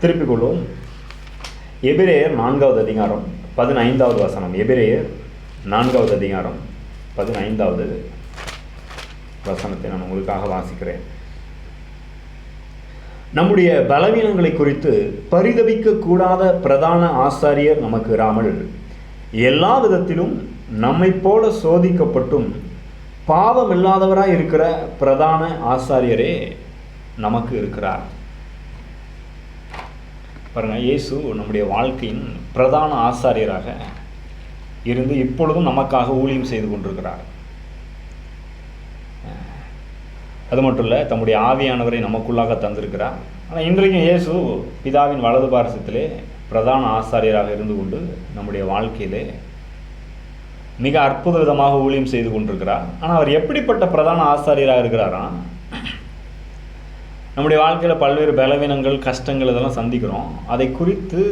திருப்பிக் கொள்வோம் எபிரேயர் நான்காவது அதிகாரம் பதினைந்தாவது வசனம். எபிரேயர் நான்காவது அதிகாரம் பதினைந்தாவது வசனத்தை நான் உங்களுக்காக வாசிக்கிறேன். நம்முடைய பலவீனங்களை குறித்து பரிதவிக்க கூடாத பிரதான ஆசாரியர் நமக்கு இராமல் எல்லா விதத்திலும் நம்மைப் போல சோதிக்கப்பட்டும் பாவம் இல்லாதவராக இருக்கிற பிரதான ஆசாரியரே நமக்கு இருக்கிறார். பாருங்கள் இயேசு நம்முடைய வாழ்க்கையின் பிரதான ஆசாரியராக இருந்து இப்பொழுதும் நமக்காக ஊழியம் செய்து கொண்டிருக்கிறார். அது மட்டும் இல்லை தம்முடைய ஆவியானவரை நமக்குள்ளாக தந்திருக்கிறார். ஆனால் இன்றைக்கும் இயேசு பிதாவின் வலது பாரசத்திலே பிரதான ஆசாரியராக இருந்து கொண்டு நம்முடைய வாழ்க்கையிலே மிக அற்புத விதமாக ஊழியம் செய்து கொண்டிருக்கிறார். ஆனால் அவர் எப்படிப்பட்ட பிரதான ஆசாரியராக இருக்கிறாரா நம்முடைய வாழ்க்கையில் பல்வேறு பலவீனங்கள் கஷ்டங்கள் இதெல்லாம் சந்திக்கிறோம். அதை குறித்து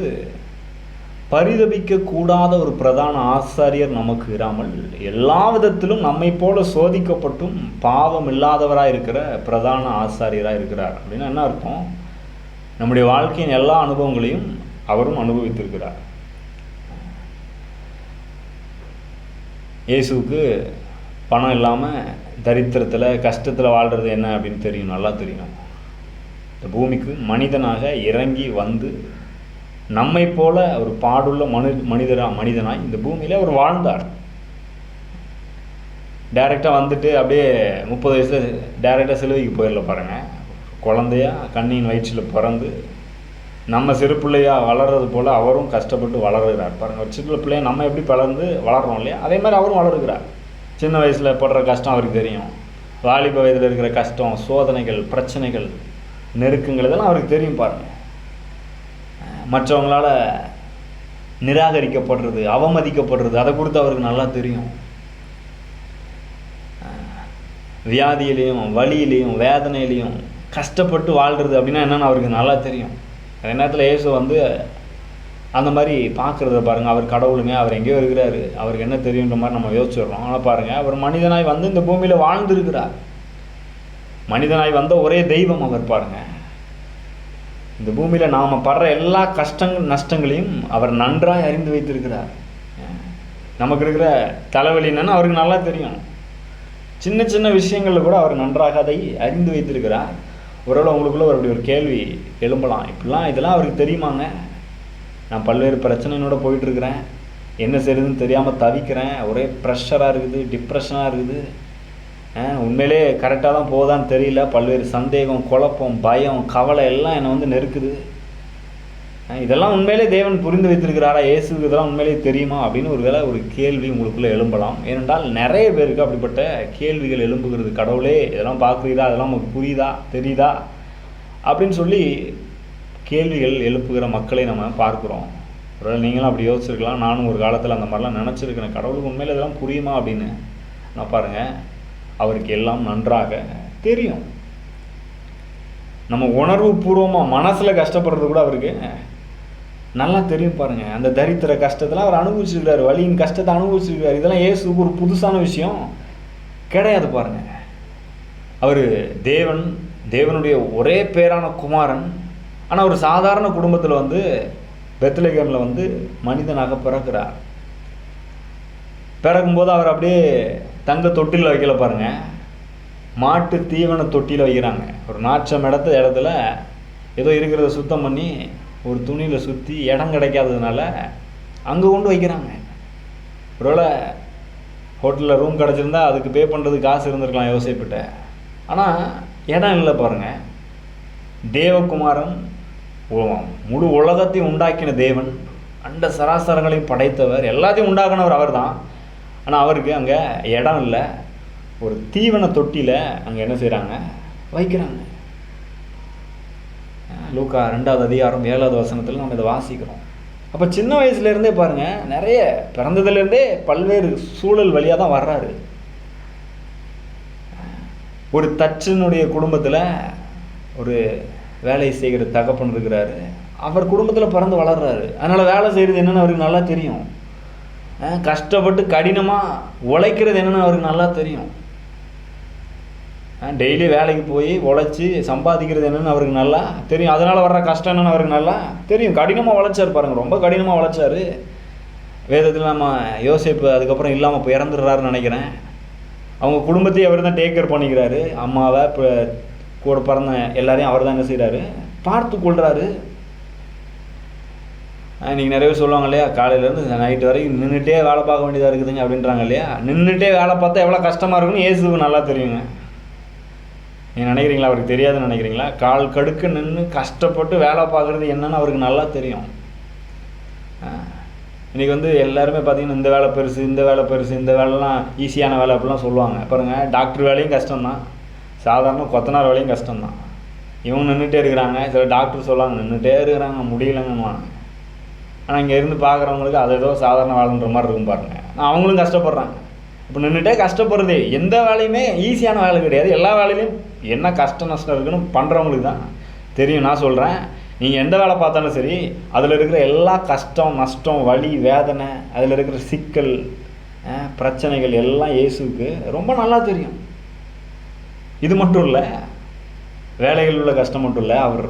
பரிதபிக்கக்கூடாத ஒரு பிரதான ஆசாரியர் நமக்கு இராமல் எல்லா விதத்திலும் நம்மை போல சோதிக்கப்பட்டும் பாவம் இல்லாதவராக இருக்கிற பிரதான ஆசாரியராக இருக்கிறார். அப்படின்னா என்ன அர்த்தம்? நம்முடைய வாழ்க்கையின் எல்லா அனுபவங்களையும் அவரும் அனுபவித்திருக்கிறார். இயேசுவுக்கு பணம் இல்லாமல் தரித்திரத்தில் கஷ்டத்தில் வாழ்கிறது என்ன அப்படின்னு தெரியும்? நல்லா தெரியும். இந்த பூமிக்கு மனிதனாக இறங்கி வந்து நம்மை போல ஒரு பாடுள்ள மனு மனிதரா மனிதனாய் இந்த பூமியில் அவர் வாழ்ந்தார். டைரெக்டாக வந்துட்டு அப்படியே முப்பது வயசில் டைரெக்டாக சிலுவைக்கு போயிடல பாருங்கள் குழந்தையா கண்ணின் வயிற்றில் பிறந்து நம்ம சிறு பிள்ளையாக வளர்றது போல் அவரும் கஷ்டப்பட்டு வளர்கிறார். பாருங்கள் ஒரு சின்ன பிள்ளைய நம்ம எப்படி வளர்ந்து வளர்கிறோம் இல்லையா? அதே மாதிரி அவரும் வளருகிறார். சின்ன வயசில் படுற கஷ்டம் அவருக்கு தெரியும். வாலிப வயதில் இருக்கிற கஷ்டம் சோதனைகள் பிரச்சனைகள் நெருக்கங்கள் இதெல்லாம் அவருக்கு தெரியும் பாருங்கள் மற்றவங்களால் நிராகரிக்கப்படுறது அவமதிக்கப்படுறது அதை கொடுத்து அவருக்கு நல்லா தெரியும். வியாதியிலையும் வலியிலையும் வேதனையிலையும் கஷ்டப்பட்டு வாழ்கிறது அப்படின்னா என்னென்னு அவருக்கு நல்லா தெரியும். அதே நேரத்தில் இயேசு வந்து அந்த மாதிரி பார்க்குறத பாருங்கள் அவர் கடவுளுங்க அவர் எங்கேயோ இருக்கிறாரு. அவருக்கு என்ன தெரியுன்ற மாதிரி நம்ம யோசிச்சிடுறோம். ஆனால் பாருங்கள் அவர் மனிதனாய் வந்து இந்த பூமியில் வாழ்ந்துருக்கிறார். மனிதனாய் வந்த ஒரே தெய்வம் அவர் பாருங்க. இந்த பூமியில் நாம் படுற எல்லா கஷ்டங்கள் நஷ்டங்களையும் அவர் நன்றாய் அறிந்து வைத்திருக்கிறார். நமக்கு இருக்கிற தலைவலி என்னன்னு அவருக்கு நல்லா தெரியும். சின்ன சின்ன விஷயங்களில் கூட அவர் நன்றாக அதை அறிந்து வைத்திருக்கிறார். ஒருவேளை உங்களுக்குள்ள ஒரு அப்படி ஒரு கேள்வி எழும்பலாம். இப்படிலாம் இதெல்லாம் அவருக்கு தெரியுமாங்க? நான் பல்வேறு பிரச்சனையோட போயிட்டுருக்கிறேன் என்ன செய்யுதுன்னு தெரியாமல் தவிக்கிறேன். ஒரே ப்ரெஷராக இருக்குது டிப்ரெஷனாக இருக்குது. உண்மையிலே கரெக்டாக தான் போகுதான்னு தெரியல. பல்வேறு சந்தேகம் குழப்பம் பயம் கவலை எல்லாம் என்னை வந்து நெருக்குது. இதெல்லாம் உண்மையிலே தேவன் புரிந்து வைத்திருக்கிறாரா? இயேசுக்கு இதெல்லாம் உண்மையிலே தெரியுமா? அப்படின்னு ஒரு வேளை ஒரு கேள்வி உங்களுக்குள்ளே எழும்பலாம். ஏனென்றால் நிறைய பேருக்கு அப்படிப்பட்ட கேள்விகள் எழும்புகிறது. கடவுளே இதெல்லாம் பார்க்குறீதா அதெல்லாம் நமக்கு புரியுதா? தெரியுதா? அப்படின்னு சொல்லி கேள்விகள் எழுப்புகிற மக்களை நம்ம பார்க்குறோம். ஒருவேளை நீங்களும் அப்படி யோசிச்சிருக்கலாம். நானும் ஒரு காலத்தில் அந்த மாதிரிலாம் நினச்சிருக்கிறேன். கடவுளுக்கு உண்மையில் இதெல்லாம் புரியுமா அப்படின்னு? நான் பாருங்கள் அவருக்கு எல்லாம் நன்றாக தெரியும். நம்ம உணர்வு பூர்வமாக மனசில் கஷ்டப்படுறது கூட அவருக்கு நல்லா தெரியும் பாருங்கள் அந்த தரித்திர கஷ்டத்தெல்லாம் அவர் அனுபவிச்சிருக்கிறார் வழியின் கஷ்டத்தை அனுபவிச்சிருக்கிறார் இதெல்லாம் ஏசுக்கு ஒரு புதுசான விஷயம் கிடையாது பாருங்கள் அவர் தேவன் தேவனுடைய ஒரே பேரான குமாரன். ஆனால் ஒரு சாதாரண குடும்பத்தில் வந்து பெத்லகேமில் வந்து மனிதனாக பிறக்கிறார். பிறக்கும்போது அவர் அப்படியே தங்க தொட்டியில் வைக்கல பாருங்கள் மாட்டு தீவன தொட்டியில் வைக்கிறாங்க. ஒரு நாச்சம் இடத்த இடத்துல ஏதோ இருக்கிறத சுத்தம் பண்ணி ஒரு துணியில் சுற்றி இடம் கிடைக்காததுனால அங்கே கொண்டு வைக்கிறாங்க. ஒருவேளை ஹோட்டலில் ரூம் கிடச்சிருந்தா அதுக்கு பே பண்ணுறது காசு இருந்திருக்கலாம் யோசிப்பிட்ட ஆனால் இடம் இல்லை பாருங்கள் தேவகுமாரன் முழு உலகத்தையும் உண்டாக்கின தேவன் அண்ட சராசரங்களையும் படைத்தவர் எல்லாத்தையும் உண்டாக்குனவர் அவர் தான் ஆனால் அவருக்கு அங்கே இடம் இல்லை. ஒரு தீவன தொட்டியில் அங்கே என்ன செய்கிறாங்க வைக்கிறாங்க. லூக்கா ரெண்டாவது அதிகாரம் ஏழாவது வசனத்தில் நம்ம இதை வாசிக்கிறோம். அப்போ சின்ன வயசுலேருந்தே பாருங்கள் நிறைய பிறந்ததுலேருந்தே பல்வேறு சூழல் வழியாக தான் வர்றாரு. ஒரு தச்சனுடைய குடும்பத்தில் ஒரு வேலை செய்கிற தகப்பன் இருக்கிறாரு. அவர் குடும்பத்தில் பிறந்து வளர்றாரு. அதனால் வேலை செய்கிறது என்னென்னு அவருக்கு நல்லா தெரியும். கஷ்டப்பட்டு கடினமாக உழைக்கிறது என்னென்னு அவருக்கு நல்லா தெரியும். டெய்லி வேலைக்கு போய் உழைச்சி சம்பாதிக்கிறது என்னென்னு அவருக்கு நல்லா தெரியும். அதனால் வர்ற கஷ்டம் என்னென்னு அவருக்கு நல்லா தெரியும். கடினமாக உழைச்சார் பாருங்கள் ரொம்ப கடினமாக உழைச்சாரு. வேதத்தில் நம்ம யோசிப்பு அதுக்கப்புறம் இல்லாமல் இப்போ இறந்துடுறாருன்னு நினைக்கிறேன். அவங்க குடும்பத்தையும் அவர் தான் டேக் கேர் பண்ணிக்கிறாரு. அம்மாவை இப்போ கூட பிறந்த எல்லாரையும் அவர் தான் என்ன செய்கிறாரு பார்த்து கொள்கிறாரு இன்றைக்கி நிறைய பேர் சொல்லுவாங்க இல்லையா காலையிலேருந்து நைட்டு வரைக்கும் நின்றுட்டே வேலை பார்க்க வேண்டியதாக இருக்குதுங்க அப்படின்றாங்க இல்லையா. நின்றுட்டே வேலை பார்த்தா எவ்வளோ கஷ்டமாக இருக்குன்னு ஏசுக்கு நல்லா தெரியுங்க. நீங்கள் நினைக்கிறீங்களா? அவருக்கு தெரியாதுன்னு நினைக்கிறீங்களா? கால் கடுக்க நின்று கஷ்டப்பட்டு வேலை பார்க்குறது என்னன்னு அவருக்கு நல்லா தெரியும். இன்றைக்கி வந்து எல்லாருமே பார்த்தீங்கன்னா இந்த வேலை பெருசு இந்த வேலை பெருசு இந்த வேலைலாம் ஈஸியான வேலை அப்படிலாம் சொல்லுவாங்க. பாருங்கள் டாக்டர் வேலையும் கஷ்டம்தான். சாதாரண கொத்தனார் வேலையும் கஷ்டம்தான். இவங்க நின்றுட்டே இருக்கிறாங்க. சில டாக்டர் சொல்லுவாங்க நின்றுட்டே இருக்கிறாங்க முடியலங்கம்மா. ஆனால் இங்கே இருந்து பார்க்குறவங்களுக்கு அது ஏதோ சாதாரண வேலைன்ற மாதிரி இருக்கும் பாருங்கள் நான் அவங்களும் கஷ்டப்படுறாங்க. இப்போ நின்றுட்டே கஷ்டப்படுறது எந்த வேலையுமே ஈஸியான வேலை கிடையாது. எல்லா வேலையிலையும் என்ன கஷ்டம் நஷ்டம் இருக்குன்னு பண்ணுறவங்களுக்கு தான் தெரியும். நான் சொல்கிறேன் நீங்கள் எந்த வேலை பார்த்தாலும் சரி அதில் இருக்கிற எல்லா கஷ்டம் நஷ்டம் வலி வேதனை அதில் இருக்கிற சிக்கல் பிரச்சனைகள் எல்லாம் இயேசுக்கு ரொம்ப நல்லா தெரியும். இது மட்டும் இல்லை வேலைகள் உள்ள கஷ்டம் மட்டும் இல்லை அவர்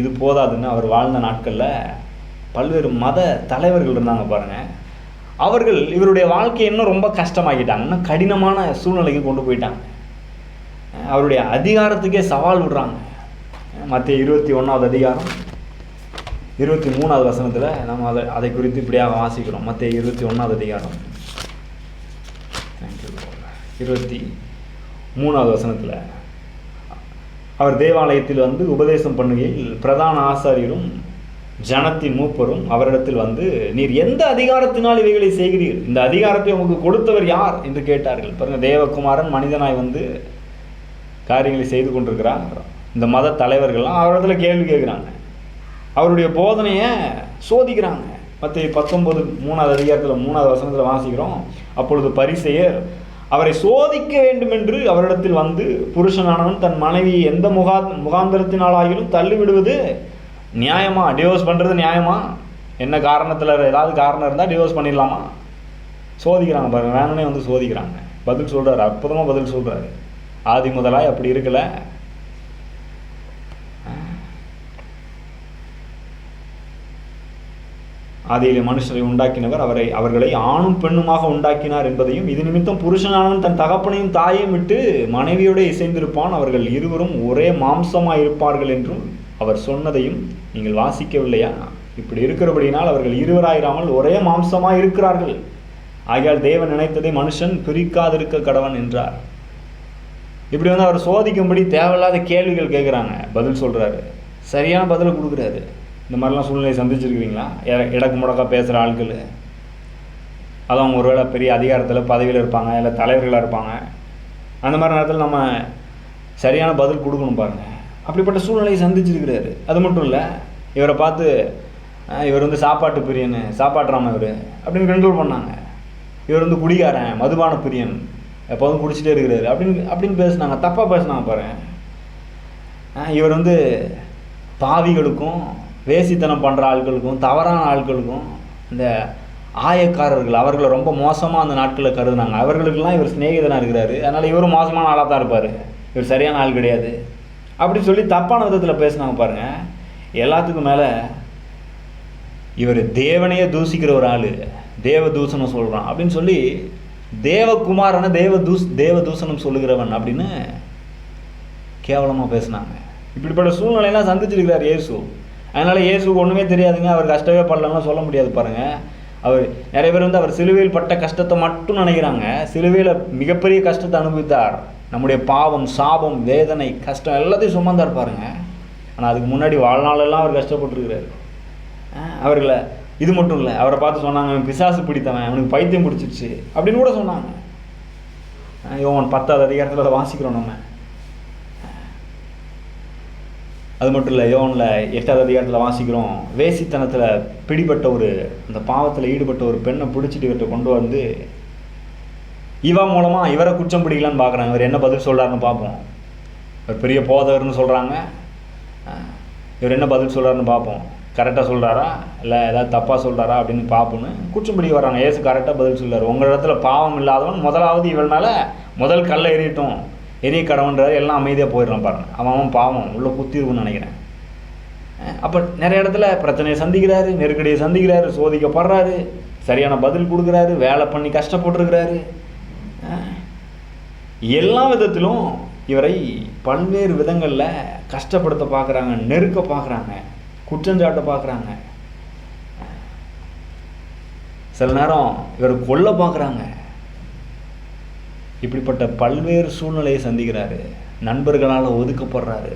இது போதாதுன்னு அவர் வாழ்ந்த நாட்களில் பல்வேறு மத தலைவர்கள் இருந்தாங்க பாருங்கள் அவர்கள் இவருடைய வாழ்க்கையை இன்னும் ரொம்ப கஷ்டமாக்கிட்டாங்க. இன்னும் கடினமான சூழ்நிலைக்கு கொண்டு போயிட்டாங்க. அவருடைய அதிகாரத்துக்கே சவால் விடுறாங்க. மற்ற இருபத்தி ஒன்றாவது அதிகாரம் இருபத்தி மூணாவது வசனத்தில் நம்ம அதை அதை குறித்து இப்படியாக வாசிக்கிறோம். மற்ற இருபத்தி ஒன்றாவது அதிகாரம். இருபத்தி மூணாவது வசனத்தில் அவர் தேவாலயத்தில் வந்து உபதேசம் பண்ணுகையில் பிரதான ஆசாரியரும் ஜனத்தின் மூப்பரும் அவரிடத்தில் வந்து நீர் எந்த அதிகாரத்தினால் இவைகளை செய்கிறீர்? இந்த அதிகாரத்தை உங்களுக்கு கொடுத்தவர் யார்? என்று கேட்டார்கள். பாருங்க தேவகுமாரன் மனிதனாய் வந்து காரியங்களை செய்து கொண்டிருக்கிறார் இந்த மத தலைவர்கள்லாம் அவரிடத்துல கேள்வி கேட்குறாங்க. அவருடைய போதனையை சோதிக்கிறாங்க. மற்ற பத்தொன்பது மூணாவது அதிகாரத்தில் மூணாவது வசனத்தில் வாசிக்கிறோம். அப்பொழுது பரிசெயர் அவரை சோதிக்க வேண்டும் என்று அவரிடத்தில் வந்து புருஷனானவன் தன் மனைவி எந்த முகா முகாந்திரத்தினாலாகிலும் தள்ளிவிடுவது நியாயமா? டிவோர்ஸ் பண்ணுறது நியாயமா? என்ன காரணத்தில் ஏதாவது காரணம் இருந்தால் டிவோர்ஸ் பண்ணிடலாமா? சோதிக்கிறாங்க பாருங்கள் வேணுனே வந்து சோதிக்கிறாங்க. பதில் சொல்கிறாரு அற்புதமாக பதில் சொல்கிறாரு ஆதி முதலாய் அப்படி இருக்கலை. ஆதியிலே மனுஷரை உண்டாக்கினவர் அவரை அவர்களை ஆணும் பெண்ணுமாக உண்டாக்கினார் என்பதையும் இது நிமித்தம் புருஷனானவன் தன் தகப்பனையும் தாயையும் விட்டு மனைவியோட இசைந்திருப்பான். அவர்கள் இருவரும் ஒரே மாம்சமாக இருப்பார்கள் என்றும் அவர் சொன்னதையும் நீங்கள் வாசிக்கவில்லையா? இப்படி இருக்கிறபடியினால் அவர்கள் இருவராயிராமல் ஒரே மாம்சமாக இருக்கிறார்கள். ஆகையால் தேவன் நினைத்ததை மனுஷன் பிரிக்காதிருக்க கடவன் என்றார். இப்படி வந்து அவர் சோதிக்கும்படி தேவையில்லாத கேள்விகள் கேட்குறாங்க. பதில் சொல்கிறாரு சரியான பதிலை கொடுக்குறாரு. இந்த மாதிரிலாம் சூழ்நிலை சந்திச்சிருக்கிறீங்களா? இடக்கு முடக்கா பேசுகிற ஆட்கள். அது அவங்க ஒருவேளை பெரிய அதிகாரத்தில் பதவியில் இருப்பாங்க இல்லை தலைவர்களாக இருப்பாங்க. அந்த மாதிரி நேரத்தில் நம்ம சரியான பதில் கொடுக்கணும் பாருங்கள் அப்படிப்பட்ட சூழ்நிலையை சந்திச்சிருக்கிறாரு. அது மட்டும் இல்லை இவரை பார்த்து இவர் வந்து சாப்பாட்டு பிரியன் சாப்பாட்டுறாம இவர் அப்படின்னு கண்ட்ரோல் பண்ணாங்க. இவர் வந்து குடிகாரன் மதுபான பிரியன் எப்போதும் குடிச்சிட்டே இருக்கிறாரு. அப்படின்னு அப்படின்னு பேசினாங்க. தப்பாக பேசினாங்க பாரு. இவர் வந்து பாவிகளுக்கும் வேசித்தனம் பண்ணுற ஆட்களுக்கும் தவறான ஆட்களுக்கும் இந்த ஆயக்காரர்கள் அவர்களை ரொம்ப மோசமாக அந்த நாட்களில் கருதுனாங்க. அவர்களுக்கெல்லாம் இவர் சிநேகிதனாக இருக்கிறாரு. அதனால் இவரும் மோசமான ஆளாக தான் இருப்பார். இவர் சரியான ஆள் கிடையாது. அப்படி சொல்லி தப்பான விதத்தில் பேசினாங்க பாருங்கள் எல்லாத்துக்கும் மேலே இவர் தேவனையே தூசிக்கிற ஒரு ஆள் தேவ தூசணம் சொல்கிறான் அப்படின்னு சொல்லி தேவகுமாரனை தேவ தூஸ் தேவ தூசணம் சொல்லுகிறவன் அப்படின்னு கேவலமாக பேசினாங்க. இப்படிப்பட்ட சூழ்நிலையெல்லாம் சந்திச்சிருக்கிறார் இயேசு. அதனால் இயேசுக்கு ஒன்றுமே தெரியாதுங்க அவர் கஷ்டமே படலன்னா சொல்ல முடியாது பாருங்கள் அவர் நிறைய பேர் வந்து அவர் சிலுவையில் பட்ட கஷ்டத்தை மட்டும் நினைக்கிறாங்க. சிலுவையில் மிகப்பெரிய கஷ்டத்தை அனுபவித்தார். நம்முடைய பாவம் சாபம் வேதனை கஷ்டம் எல்லாத்தையும் சுமந்தார் பாருங்க ஆனால் அதுக்கு முன்னாடி வாழ்நாளெல்லாம் அவர் கஷ்டப்பட்டுருக்கிறாரு. அவர்களை இது மட்டும் இல்லை அவரை பார்த்து சொன்னாங்க அவன் பிசாசு பிடித்தவன் அவனுக்கு பைத்தியம் பிடிச்சிருச்சு அப்படின்னு கூட சொன்னாங்க. யோவன் பத்தாவது அதிகாரத்தில் அதை வாசிக்கிறோம் நம்ம. அது மட்டும் இல்லை யோனில் எட்டாவது அதிகாரத்தில் வாசிக்கிறோம் வேசித்தனத்தில் பிடிபட்ட ஒரு அந்த பாவத்தில் ஈடுபட்ட ஒரு பெண்ணை பிடிச்சிட்டு இவர்கிட்ட கொண்டு வந்து இவன் மூலமாக இவரை குற்றம் பிடிக்கலான்னு பார்க்குறாங்க. இவர் என்ன பதில் சொல்கிறாருன்னு பார்ப்போம். இவர் பெரிய போதகர்னு சொல்கிறாங்க இவர் என்ன பதில் சொல்கிறாருன்னு பார்ப்போம். கரெக்டாக சொல்கிறாரா இல்லை ஏதாவது தப்பாக சொல்கிறாரா அப்படின்னு பார்ப்போன்னு குற்றம் பிடிக்க வர்றாங்க. ஏசு கரெக்டாக பதில் சொல்கிறார் உங்கள் இடத்துல பாவம் இல்லாதவன் முதலாவது இவள் மேலே முதல் கல்லை எறியட்டும். எரிய கடவுன்றாரு எல்லாம் அமைதியாக போயிடுறான் பாருங்கள் அவன் அவன் பாவம். உள்ளே குத்திருக்குன்னு நினைக்கிறேன். அப்போ நிறைய இடத்துல பிரச்சனையை சந்திக்கிறாரு. நெருக்கடியை சந்திக்கிறாரு. சோதிக்கப்படுறாரு. சரியான பதில் கொடுக்குறாரு. வேலை பண்ணி கஷ்டப்பட்டுருக்கிறாரு. எல்லா விதத்திலும் இவரை பல்வேறு விதங்களில் கஷ்டப்படுத்த பார்க்குறாங்க நெருக்க பார்க்குறாங்க குற்றஞ்சாட்ட பார்க்குறாங்க சில நேரம் இவரை கொல்ல பார்க்குறாங்க இப்படிப்பட்ட பல்வேறு சூழ்நிலையை சந்திக்கிறாரு. நண்பர்களால் ஒதுக்கப்படுறாரு.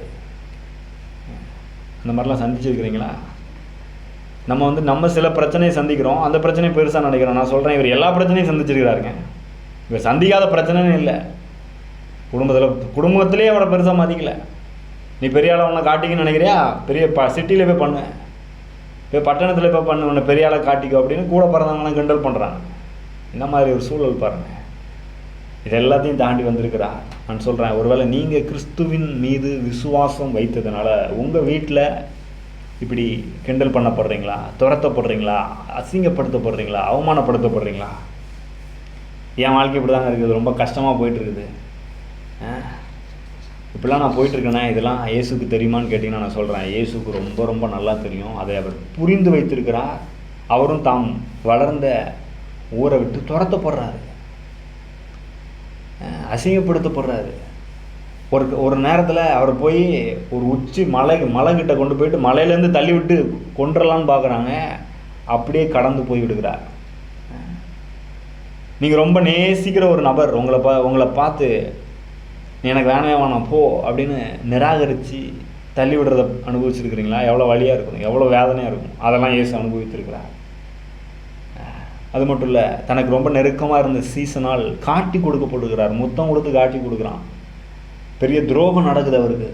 அந்த மாதிரிலாம் சந்திச்சிருக்கிறீங்களா? நம்ம வந்து நம்ம சில பிரச்சனையை சந்திக்கிறோம். அந்த பிரச்சனையை பெருசாக நினைக்கிறோம். நான் சொல்கிறேன் இவர் எல்லா பிரச்சனையும் சந்திச்சிருக்கிறாருங்க. இவர் சந்திக்காத பிரச்சனைன்னு இல்லை. குடும்பத்தில் குடும்பத்திலே அவனை பெருசாக மதிக்கலை. நீ பெரிய ஆளை உன்னை காட்டிக்கன்னு நினைக்கிறியா? பெரிய ப சிட்டியில் போய் பண்ணு. போய் பட்டணத்தில் போய் பண்ணு உன்னை பெரிய ஆளை காட்டிக்கோ அப்படின்னு கூட பிறந்தவங்களாம் கிண்டல் பண்ணுறாங்க இந்த மாதிரி ஒரு சூழல் பாருங்கள் இது எல்லாத்தையும் தாண்டி வந்திருக்கிறா. நான் சொல்கிறேன் ஒருவேளை நீங்கள் கிறிஸ்துவின் மீது விசுவாசம் வைத்ததுனால உங்கள் வீட்டில் இப்படி கிண்டல் பண்ணப்படுறீங்களா? துரத்தப்படுறீங்களா? அசிங்கப்படுத்தப்படுறீங்களா? அவமானப்படுத்தப்படுறீங்களா? என் வாழ்க்கை இப்படி தாங்க இருக்குது. ரொம்ப கஷ்டமாக போயிட்டுருக்குது இப்படிலாம் நான் போயிட்டுருக்கேனே இதெல்லாம் இயேசுக்கு தெரியுமான்னு கேட்டிங்கன்னா நான் சொல்கிறேன் இயேசுக்கு ரொம்ப ரொம்ப நல்லா தெரியும். அதை அவர் புரிந்து வைத்திருக்கிறார். அவரும் தாம் வளர்ந்த ஊரை விட்டு துரத்தப்படுறாரு. அசிங்கப்படுத்தப்படுறாரு. ஒரு ஒரு நேரத்தில் அவர் போய் ஒரு உச்சி மலை மலைக்கிட்ட கொண்டு போயிட்டு மலையிலேருந்து தள்ளி விட்டு கொண்டுறலான்னு பார்க்குறாங்க. அப்படியே கடந்து போய் விடுகிறார் நீங்கள் ரொம்ப நேசிக்கிற ஒரு நபர். உங்களை பா உங்களை பார்த்து எனக்கு வேணவே வேணாம் போ அப்படின்னு நிராகரித்து தள்ளி விடுறத அனுபவிச்சிருக்கிறீங்களா? எவ்வளோ வழியாக இருக்கும் எவ்வளோ வேதனையாக இருக்கும் அதெல்லாம் இயேசு அனுபவித்திருக்கிறார். அது மட்டும் இல்லை தனக்கு ரொம்ப நெருக்கமாக இருந்த சீசனால் காட்டி கொடுக்கப்படுகிறார். முத்தம் கொடுத்து காட்டி கொடுக்குறான். பெரிய துரோகம் நடக்குது அவருக்கு.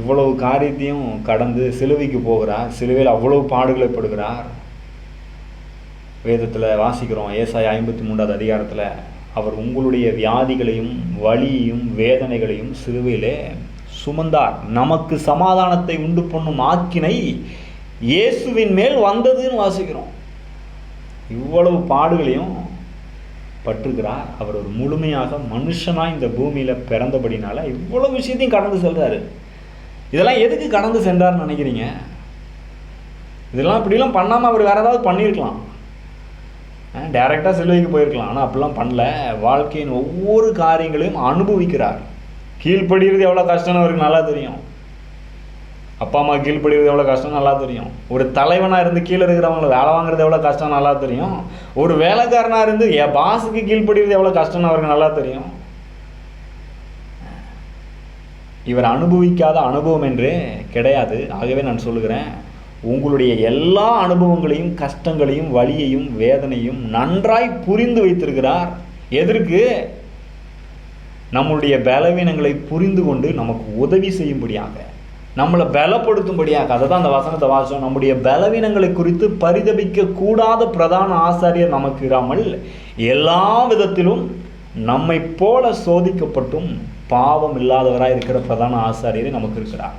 இவ்வளவு காரியத்தையும் கடந்து சிலுவைக்கு போகிறார் சிலுவையில் அவ்வளவு பாடுகளை படுகிறார். வேதத்தில் வாசிக்கிறோம் ஏசாய் ஐம்பத்தி மூன்றாவது அதிகாரத்தில் அவர் உங்களுடைய வியாதிகளையும் வலியையும் வேதனைகளையும் சிறுவையிலே சுமந்தார். நமக்கு சமாதானத்தை உண்டு பண்ணும் ஆக்கினை இயேசுவின் மேல் வந்ததுன்னு வாசிக்கிறோம். இவ்வளவு பாடுகளையும் பற்றுகிறார். அவர் ஒரு முழுமையாக மனுஷனாக இந்த பூமியில் பிறந்தபடினால இவ்வளவு விஷயத்தையும் கடந்து செல்கிறாரு இதெல்லாம் எதுக்கு கடந்து சென்றார்னு நினைக்கிறீங்க? இதெல்லாம் இப்படிலாம் பண்ணாமல் அவர் வேறு ஏதாவது பண்ணியிருக்கலாம். டைரெக்டாக சிலுவைக்கு போயிருக்கலாம். ஆனால் அப்படிலாம் பண்ணல. வாழ்க்கையின் ஒவ்வொரு காரியங்களையும் அனுபவிக்கிறார். கீழ்ப்படுகிறது எவ்வளோ கஷ்டம்னு அவருக்கு நல்லா தெரியும். அப்பா அம்மா கீழ்ப்படுகிறது எவ்வளோ கஷ்டம் நல்லா தெரியும். ஒரு தலைவனாக இருந்து கீழே இருக்கிறவங்கள வேலை வாங்குறது எவ்வளோ கஷ்டம் நல்லா தெரியும். ஒரு வேலைக்காரனாக இருந்து என் பாஸுக்கு கீழ்ப்படுகிறது எவ்வளோ கஷ்டம்னு அவருக்கு நல்லா தெரியும். இவர் அனுபவிக்காத அனுபவம் என்றே கிடையாது. ஆகவே நான் சொல்லுகிறேன் உங்களுடைய எல்லா அனுபவங்களையும் கஷ்டங்களையும் வலியையும் வேதனையும் நன்றாய் புரிந்து வைத்திருக்கிறார். எதற்கு? நம்மளுடைய பலவீனங்களை புரிந்து கொண்டு நமக்கு உதவி செய்யும்படியாக. நம்மளை பலப்படுத்தும்படியாக. அதை தான் அந்த வசனத்தை வாசம் நம்முடைய பலவீனங்களை குறித்து பரிதபிக்க கூடாத பிரதான ஆசாரியர் நமக்கு இராமல் எல்லா விதத்திலும் நம்மை போல சோதிக்கப்பட்டும் பாவம் இல்லாதவராக இருக்கிற பிரதான ஆசாரியர் நமக்கு இருக்கிறார்.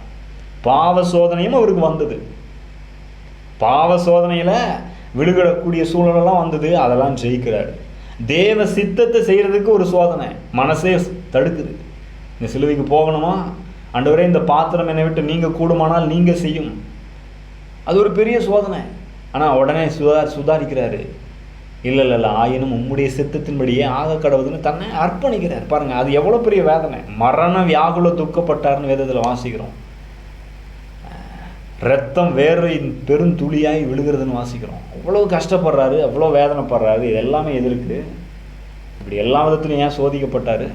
பாவ சோதனையும் அவருக்கு வந்தது. பாவ சோதனையில் விழுகிடக்கூடிய சூழலெல்லாம் வந்தது அதெல்லாம் ஜெயிக்கிறார். தேவ சித்தத்தை செய்கிறதுக்கு ஒரு சோதனை. மனசே தடுக்குது. இந்த சிலுவைக்கு போகணுமா? அண்டவரே இந்த பாத்திரம் என்னை விட்டு நீங்கள் கூடுமானால் நீங்கள் செய்யும். அது ஒரு பெரிய சோதனை. ஆனால் உடனே சுதா சுதாரிக்கிறாரு. இல்லை இல்லை இல்லை ஆயினும் உம்முடைய சித்தத்தின்படியே ஆக கடவுதுன்னு தன்னை அர்ப்பணிக்கிறார். பாருங்கள் அது எவ்வளோ பெரிய வேதனை. மரண வியாகுல துக்கப்பட்டார்னு வேதத்தில் வாசிக்கிறோம். ரத்தம் வேறு பெருந்துளியாய் விழுகிறதுன்னு வாசிக்கிறோம். அவ்வளோ கஷ்டப்படுறாரு அவ்வளோ வேதனைப்படுறாரு இது எல்லாமே எதிர்க்கு. இப்படி எல்லா விதத்துலையும் ஏன் சோதிக்கப்பட்டார்?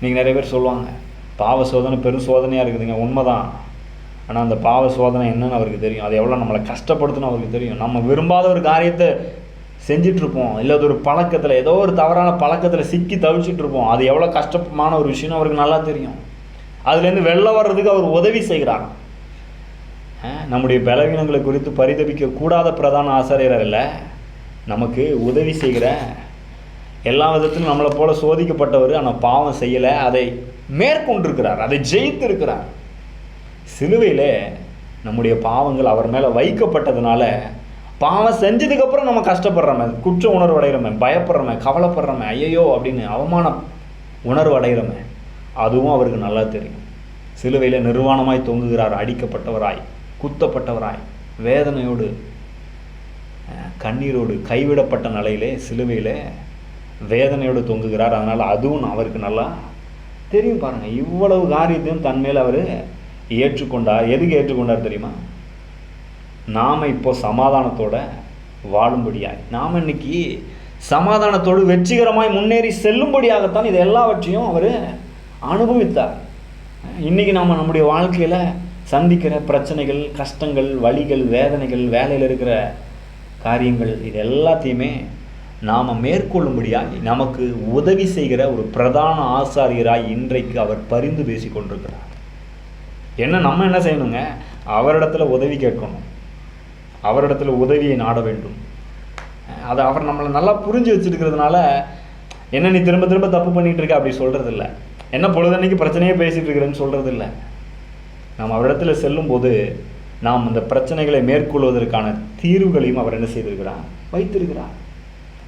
நீங்கள் நிறைய பேர் சொல்லுவாங்க பாவ சோதனை பெரும் சோதனையாக இருக்குதுங்க. உண்மைதான். ஆனால் அந்த பாவ சோதனை என்னன்னு அவருக்கு தெரியும். அது எவ்வளோ நம்மளை கஷ்டப்படுத்துன்னு அவருக்கு தெரியும். நம்ம விரும்பாத ஒரு காரியத்தை செஞ்சிட்ருப்போம் இல்லை அது ஒரு பழக்கத்தில் ஏதோ ஒரு தவறான பழக்கத்தில் சிக்கி தவிச்சிட்ருப்போம் அது எவ்வளோ கஷ்டமான ஒரு விஷயம்னு அவருக்கு நல்லா தெரியும். அதுலேருந்து வெளில வர்றதுக்கு அவர் உதவி செய்கிறார் நம்முடைய பலவீனங்களை குறித்து பரிதபிக்க கூடாத பிரதான ஆசிரியர் அல்ல. நமக்கு உதவி செய்கிற எல்லா விதத்திலும் நம்மளை போல சோதிக்கப்பட்டவர் ஆனால் பாவம் செய்யலை. அதை மேற்கொண்டிருக்கிறார் அதை ஜெயித்திருக்கிறார். சிலுவையில் நம்முடைய பாவங்கள் அவர் மேலே வைக்கப்பட்டதுனால பாவம் செஞ்சதுக்கப்புறம் நம்ம கஷ்டப்படுறோமே. குற்ற உணர்வு அடைகிறோமே பயப்படுறோமே கவலைப்படுறோமே. ஐயையோ அப்படின்னு அவமானம் உணர்வு அடைகிறோமே அதுவும் அவருக்கு நல்லா தெரியும். சிலுவையில் நிர்வாணமாய் தொங்குகிறார் அடிக்கப்பட்டவராய். குத்தப்பட்டவராய் வேதனையோடு கண்ணீரோடு கைவிடப்பட்ட நிலையிலே சிலுவையில் வேதனையோடு தொங்குகிறார். அதனால் அதுவும் அவருக்கு நல்லா தெரியும் பாருங்கள் இவ்வளவு காரியத்தையும் தன்மேல் அவர் ஏற்றுக்கொண்டார் எதுக்கு ஏற்றுக்கொண்டார் தெரியுமா? நாம் இப்போ சமாதானத்தோட வாழும்படியாய். நாம் இன்னைக்கு சமாதானத்தோடு வெற்றிகரமாய் முன்னேறி செல்லும்படியாகத்தான் இது எல்லாவற்றையும் அவர் அனுபவித்தார். இன்றைக்கி நாம் நம்முடைய வாழ்க்கையில் சந்திக்கிற பிரச்சனைகள் கஷ்டங்கள் வலிகள் வேதனைகள் வேலையில் இருக்கிற காரியங்கள் இது எல்லாத்தையுமே நாம் மேற்கொள்ளும்படியாய் நமக்கு உதவி செய்கிற ஒரு பிரதான ஆசாரியராய் இன்றைக்கு அவர் பரிந்து பேசி கொண்டிருக்கிறார். என்ன நம்ம என்ன செய்யணுங்க? அவரிடத்துல உதவி கேட்கணும். அவரிடத்துல உதவியை நாட வேண்டும். அதை அவர் நம்மளை நல்லா புரிஞ்சு வச்சுருக்கிறதுனால என்ன நீ திரும்ப திரும்ப தப்பு பண்ணிகிட்டு இருக்க அப்படி சொல்கிறது இல்லை என்ன பொழுதன்னைக்கு பிரச்சனையே பேசிகிட்டு இருக்கிறேன்னு சொல்கிறது இல்லை நாம் அவரிடத்தில் செல்லும்போது நாம் அந்த பிரச்சனைகளை மேற்கொள்வதற்கான தீர்வுகளையும் அவர் என்ன செய்திருக்கிறார்? வைத்திருக்கிறார்.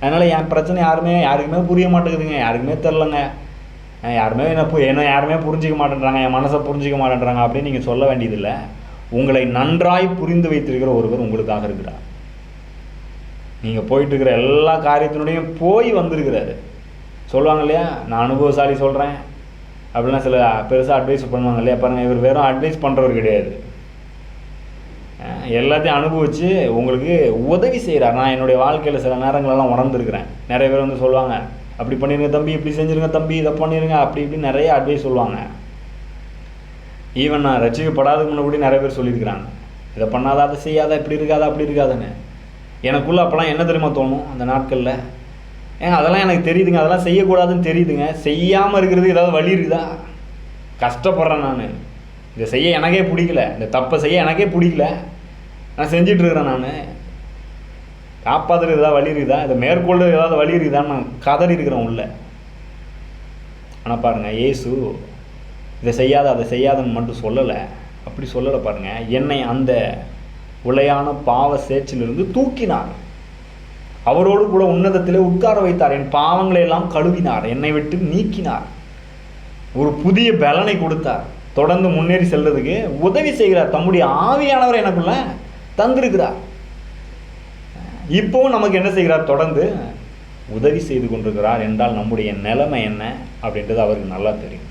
அதனால் என் பிரச்சனை யாருமே யாருக்குமே புரிய மாட்டேங்குதுங்க. யாருக்குமே தெரிலங்க யாருமே என்ன போய் என்ன யாருமே புரிஞ்சிக்க மாட்டேன்றாங்க. என் மனசை புரிஞ்சிக்க மாட்டேன்றாங்க அப்படின்னு நீங்கள் சொல்ல வேண்டியதில்லை. உங்களை நன்றாய் புரிந்து வைத்திருக்கிற ஒருவர் உங்களுக்காக இருக்கிறார். நீங்கள் போயிட்டுருக்கிற எல்லா காரியத்தினுடையும் போய் வந்திருக்கிறாரு. சொல்லுவாங்க இல்லையா? நான் அனுபவசாலி சொல்கிறேன் அப்படிலாம் சில பெருசாக அட்வைஸ் பண்ணுவாங்க இல்லையா? பாருங்கள் இவர் வெறும் அட்வைஸ் பண்ணுறவர் கிடையாது. எல்லாத்தையும் அனுபவித்து உங்களுக்கு உதவி செய்கிறார் நான் என்னுடைய வாழ்க்கையில் சில நேரங்களெல்லாம் உணர்ந்துருக்கிறேன். நிறைய பேர் வந்து சொல்லுவாங்க அப்படி பண்ணிடுங்க தம்பி இப்படி செஞ்சுருங்க தம்பி இதை பண்ணிடுங்க அப்படி இப்படி நிறைய அட்வைஸ் சொல்லுவாங்க. ஈவன் நான் ரசிக்கப்படாததுக்கு முன்ன நிறைய பேர் சொல்லியிருக்கிறாங்க. இதை பண்ணாத அதை செய்யாத இப்படி இருக்காத அப்படி இருக்காதுன்னு. எனக்குள்ளே அப்போலாம் என்ன தெரியுமா தோணும்? அந்த நாட்களில் ஏங்க அதெல்லாம் எனக்கு தெரியுதுங்க. அதெல்லாம் செய்யக்கூடாதுன்னு தெரியுதுங்க. செய்யாமல் இருக்கிறது ஏதாவது வழி இருக்குதா? கஷ்டப்படுறேன் நான். இதை செய்ய எனக்கே பிடிக்கல. இந்த தப்பை செய்ய எனக்கே பிடிக்கல. நான் செஞ்சிட்டு இருக்கிறேன் நான். காப்பாற்றுறது ஏதாவது வழி இருக்குதா? இதை மேற்கொள்றது ஏதாவது வழி இருக்குதான்னு நான் கதறி இருக்கிறேன் உள்ள. ஆனால் பாருங்கள் ஏசு இதை செய்யாத அதை செய்யாதன்னு மட்டும் சொல்லலை. அப்படி சொல்லலை பாருங்கள் என்னை அந்த உலையான பாவ சேச்சிலிருந்து தூக்கினார். அவரோடு கூட உன்னதத்திலே உட்கார வைத்தார். என் பாவங்களை எல்லாம் கழுவினார். என்னை விட்டு நீக்கினார். ஒரு புதிய பலனை கொடுத்தார். தொடர்ந்து முன்னேறி செல்றதுக்கு உதவி செய்கிறார். தம்முடைய ஆவியானவர் எனக்குள்ள தந்திருக்கிறார். இப்போவும் நமக்கு என்ன செய்கிறார்? தொடர்ந்து உதவி செய்து கொண்டிருக்கிறார். என்றால் நம்முடைய நிலைமை என்ன? அப்படின்றது அவருக்கு நல்லா தெரியும்.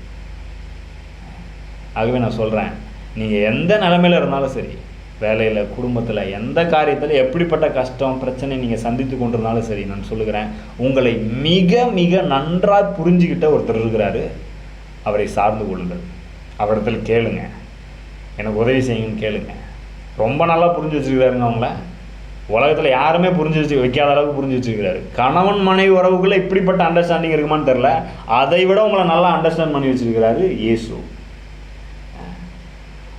ஆகவே நான் சொல்கிறேன் நீங்கள் எந்த நிலமையில் இருந்தாலும் சரி வேலையில் குடும்பத்தில் எந்த காரியத்தில் எப்படிப்பட்ட கஷ்டம் பிரச்சனை நீங்கள் சந்தித்து கொண்டிருந்தாலும் சரி நான் சொல்லுகிறேன். உங்களை மிக மிக நன்றாக புரிஞ்சுக்கிட்ட ஒருத்தர் இருக்கிறாரு. அவரை சார்ந்து கொள்ளுங்கள். அவரிடத்தில் கேளுங்க. எனக்கு உதவி செய்யுங்கன்னு கேளுங்க. ரொம்ப நல்லா புரிஞ்சு வச்சுருக்கிறாருங்க அவங்கள. உலகத்தில் யாருமே புரிஞ்சு வச்சு வைக்காத அளவுக்கு புரிஞ்சு வச்சுருக்கிறாரு. கணவன் மனைவி உறவுக்குள்ளே இப்படிப்பட்ட அண்டர்ஸ்டாண்டிங் இருக்குமான்னு தெரில அதை விட உங்களை நல்லா அண்டர்ஸ்டாண்ட் பண்ணி வச்சுருக்கிறாரு இயேசு.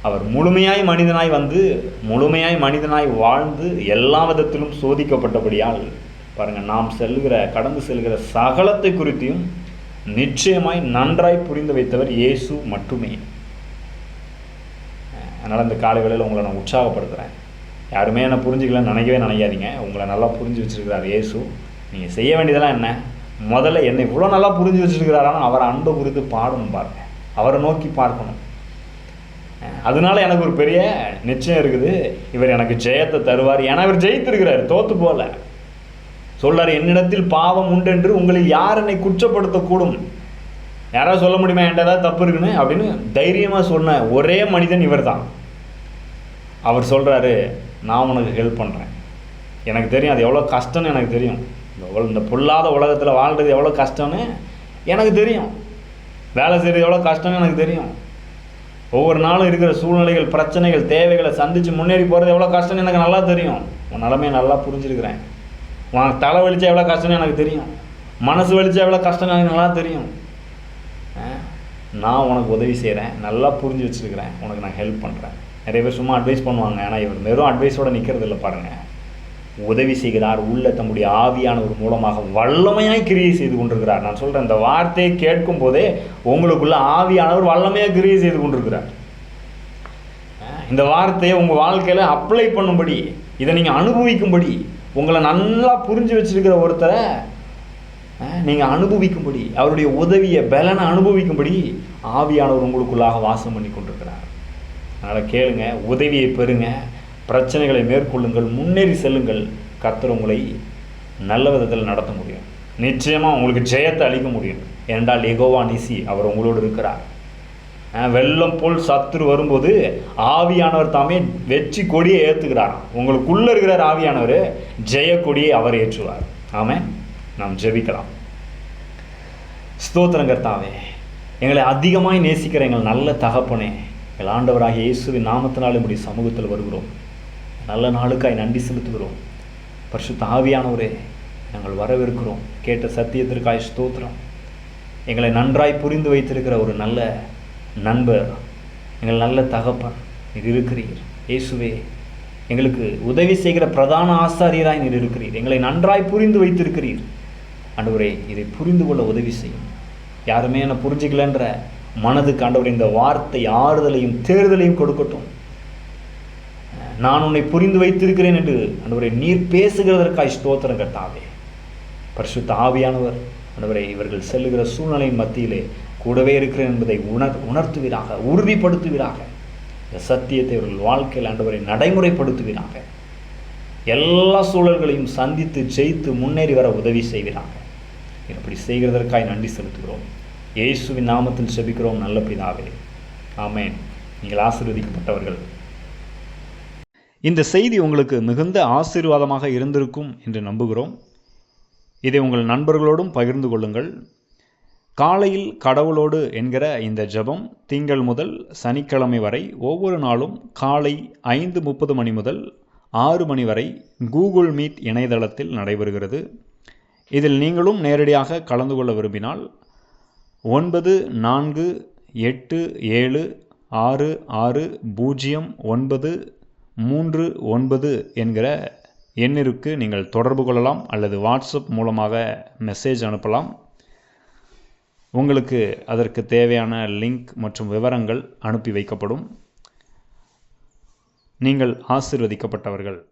அவர் முழுமையாய் மனிதனாய் வந்து முழுமையாய் மனிதனாய் வாழ்ந்து எல்லா விதத்திலும் சோதிக்கப்பட்டபடியால் பாருங்கள் நாம் செல்கிற கடந்து செல்கிற சகலத்தை குறித்தையும் நிச்சயமாய் நன்றாய் புரிந்து வைத்தவர் இயேசு மட்டுமே. அதனால் இந்த காலை உங்களை நான் உற்சாகப்படுத்துகிறேன் யாருமே என்னை புரிஞ்சுக்கலன்னு நினைக்கவே நினைக்காதீங்க. உங்களை நல்லா புரிஞ்சு வச்சுருக்கிறார் இயேசு. நீங்கள் செய்ய வேண்டியதெல்லாம் என்ன? முதல்ல என்னை இவ்வளோ நல்லா புரிஞ்சு வச்சிருக்கிறாரான்னு அவரை அன்பை குறித்து பாடணும் பாருங்கள் அவரை நோக்கி பார்க்கணும். அதனால எனக்கு ஒரு பெரிய நிச்சயம் இருக்குது. இவர் எனக்கு ஜெயத்தை தருவார். ஏன்னா இவர் ஜெயித்திருக்கிறார் தோத்து போல சொல்றாரு என்னிடத்தில் பாவம் உண்டு என்று உங்களில் யார் என்னை குற்றப்படுத்தக்கூடும்? யாராவது சொல்ல முடியுமா? என்கிட்ட ஏதாவது தப்பு இருக்குன்னு? அப்படின்னு தைரியமாக சொன்ன ஒரே மனிதன் இவர்தான். அவர் சொல்கிறாரு நான் உனக்கு ஹெல்ப் பண்ணுறேன் எனக்கு தெரியும் அது எவ்வளோ கஷ்டம்னு எனக்கு தெரியும். இந்த இந்த பொல்லாத உலகத்தில் வாழ்றது எவ்வளோ கஷ்டம்னு எனக்கு தெரியும். வேலை செய்கிறது எவ்வளோ கஷ்டம்னு எனக்கு தெரியும். ஒவ்வொரு நாளும் இருக்கிற சூழ்நிலைகள் பிரச்சனைகள் தேவைகளை சந்தித்து முன்னேறி போகிறது எவ்வளோ கஷ்டம்னு எனக்கு நல்லா தெரியும். உன் நிலமையை நல்லா புரிஞ்சுருக்கிறேன். உனக்கு தலை வலிச்சா எவ்வளோ கஷ்டம்னு எனக்கு தெரியும். மனசு வலிச்சா எவ்வளோ கஷ்டம்னு எனக்கு நல்லா தெரியும். நான் உனக்கு உதவி செய்கிறேன் நல்லா புரிஞ்சு வச்சுருக்கிறேன். உனக்கு நான் ஹெல்ப் பண்ணுறேன் நிறைய பேர் சும்மா அட்வைஸ் பண்ணுவாங்க. ஆனால் இவர் வெறும் அட்வைஸோடு நிற்கிறது இல்லை பாருங்கள் உதவி செய்கிறார் உள்ள தம்முடைய ஆவியானவர் மூலமாக வல்லமையாய் கிரியை செய்து கொண்டிருக்கிறார். நான் சொல்கிறேன் இந்த வார்த்தையை கேட்கும் போதே உங்களுக்குள்ள ஆவியானவர் வல்லமையாக கிரியை செய்து கொண்டிருக்கிறார். இந்த வார்த்தையை உங்கள் வாழ்க்கையில் அப்ளை பண்ணும்படி இதை நீங்கள் அனுபவிக்கும்படி உங்களை நல்லா புரிஞ்சு வச்சிருக்கிற ஒருத்தரை நீங்கள் அனுபவிக்கும்படி அவருடைய உதவியை பலனை அனுபவிக்கும்படி ஆவியானவர் உங்களுக்குள்ளாக வாசம் பண்ணி கொண்டிருக்கிறார். அதனால் கேளுங்க உதவியை பெறுங்க. பிரச்சனைகளை மேற்கொள்ளுங்கள் முன்னேறி செல்லுங்கள். கர்த்தர் உங்களை நல்ல விதத்தில் நடத்த முடியும். நிச்சயமாக உங்களுக்கு ஜெயத்தை அளிக்க முடியும். ஏனென்றால் எகோவா நிசி அவர் உங்களோடு இருக்கிறார். வெள்ளம் போல் சத்துரு வரும்போது ஆவியானவர் தாமே வெற்றி கொடியை ஏற்றுக்கிறார் உங்களுக்குள்ளே இருக்கிறார் ஆவியானவர் ஜெய கொடியை அவர் ஏற்றுவார். ஆமாம் நாம் ஜெபிக்கலாம். ஸ்தோத்திரம் தாமே எங்களை அதிகமாய் நேசிக்கிற எங்கள் நல்ல தகப்பனே எங்கள் ஆண்டவராக இயேசுவின் நாமத்தினால் இப்படி சமூகத்தில் வருகிறோம். நல்ல நாளுக்காய் நன்றி செலுத்துகிறோம். பரிசு தாவியானவரே நாங்கள் வரவிருக்கிறோம் கேட்ட சத்தியத்திற்காய் ஸ்தோத்திரம். எங்களை நன்றாய் புரிந்து வைத்திருக்கிற ஒரு நல்ல நண்பர் எங்கள் நல்ல தகப்பன் நீர் இருக்கிறீர். இயேசுவே எங்களுக்கு உதவி செய்கிற பிரதான ஆசாரியராய் நீர் இருக்கிறீர். எங்களை நன்றாய் புரிந்து வைத்திருக்கிறீர். ஆண்டவரே இதை புரிந்து கொள்ள உதவி செய்யும். யாருமே என்னை புரிஞ்சிக்கலன்ற மனதுக்கு ஆண்டவர் இந்த வார்த்தை ஆறுதலையும் தேர்தலையும் கொடுக்கட்டும். நான் உன்னை புரிந்து வைத்திருக்கிறேன் என்று அன்பரை நீர் பேசுகிறதற்காய் ஸ்தோத்திரம் கட்டாவே பரிசுத்த ஆவியானவர் அன்பரை இவர்கள் செல்லுகிற சூழ்நிலையின் மத்தியிலே கூடவே இருக்கிறேன் என்பதை உணர் உணர்த்துவீராக உறுதிப்படுத்துவீராக. இந்த சத்தியத்தை இவர்கள் வாழ்க்கையில் ஆண்டவரை நடைமுறைப்படுத்துவீராக. எல்லா சூழல்களையும் சந்தித்து ஜெயித்து முன்னேறி வர உதவி செய்வீராக. இப்படி செய்கிறதற்காய் நன்றி செலுத்துகிறோம். இயேசுவின் நாமத்தில் செபிக்கிறோம் நல்ல பிதாவே. ஆமேன். நீங்கள் ஆசீர்வதிக்கப்பட்டவர்கள். இந்த செய்தி உங்களுக்கு மிகுந்த ஆசீர்வாதமாக இருந்திருக்கும் என்று நம்புகிறோம். இதை உங்கள் நண்பர்களோடும் பகிர்ந்து கொள்ளுங்கள். காலையில் கடவுளோடு என்கிற இந்த ஜெபம் திங்கள் முதல் சனிக்கிழமை வரை ஒவ்வொரு நாளும் காலை ஐந்து முப்பது மணி முதல் ஆறு மணி வரை கூகுள் மீட் இணையதளத்தில் நடைபெறுகிறது. இதில் நீங்களும் நேரடியாக கலந்து கொள்ள விரும்பினால் ஒன்பது நான்கு எட்டு ஏழு ஆறு ஆறு பூஜ்ஜியம் ஒன்பது மூன்று ஒன்பது என்கிற எண்ணிற்கு நீங்கள் தொடர்பு கொள்ளலாம் அல்லது வாட்ஸ்அப் மூலமாக மெசேஜ் அனுப்பலாம். உங்களுக்கு அதற்கு தேவையான லிங்க் மற்றும் விவரங்கள் அனுப்பி வைக்கப்படும். நீங்கள் ஆசிர்வதிக்கப்பட்டவர்கள்.